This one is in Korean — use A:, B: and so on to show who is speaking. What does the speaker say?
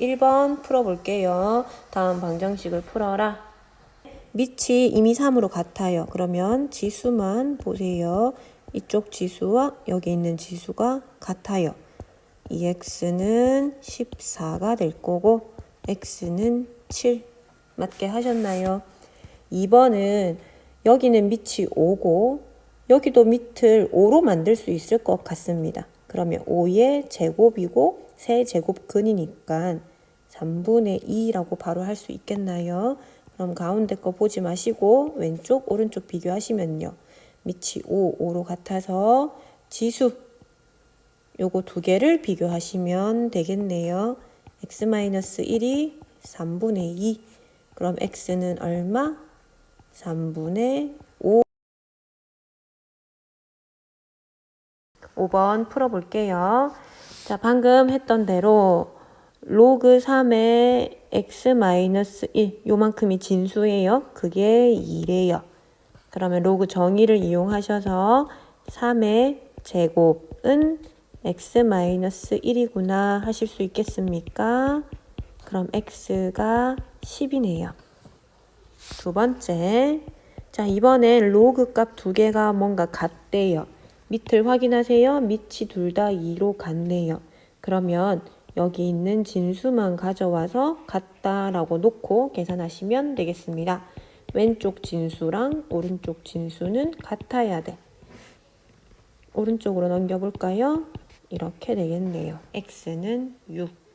A: 1번 풀어볼게요. 다음 방정식을 풀어라. 밑이 이미 3으로 같아요. 그러면 지수만 보세요. 이쪽 지수와 여기 있는 지수가 같아요. 이 x는 14가 될 거고 x는 7 맞게 하셨나요? 2번은 여기는 밑이 5고 여기도 밑을 5로 만들 수 있을 것 같습니다. 그러면 5의 제곱이고 세제곱근이니까 3분의 2라고 바로 할 수 있겠나요? 그럼 가운데 거 보지 마시고 왼쪽 오른쪽 비교하시면요. 밑이 5, 5로 같아서 지수 요거 두 개를 비교하시면 되겠네요. x-1이 3분의 2 그럼 x는 얼마? 3분의 5번 풀어볼게요. 자, 방금 했던 대로 로그 3의 x-1 요만큼이 진수예요. 그게 2래요. 그러면 로그 정의를 이용하셔서 3의 제곱은 x-1이구나 하실 수 있겠습니까? 그럼 x가 10이네요. 두 번째. 자, 이번엔 로그 값 두 개가 뭔가 같대요. 밑을 확인하세요. 밑이 둘 다 2로 같네요. 그러면 여기 있는 진수만 가져와서 같다라고 놓고 계산하시면 되겠습니다. 왼쪽 진수랑 오른쪽 진수는 같아야 돼. 오른쪽으로 넘겨볼까요? 이렇게 되겠네요. x는 6.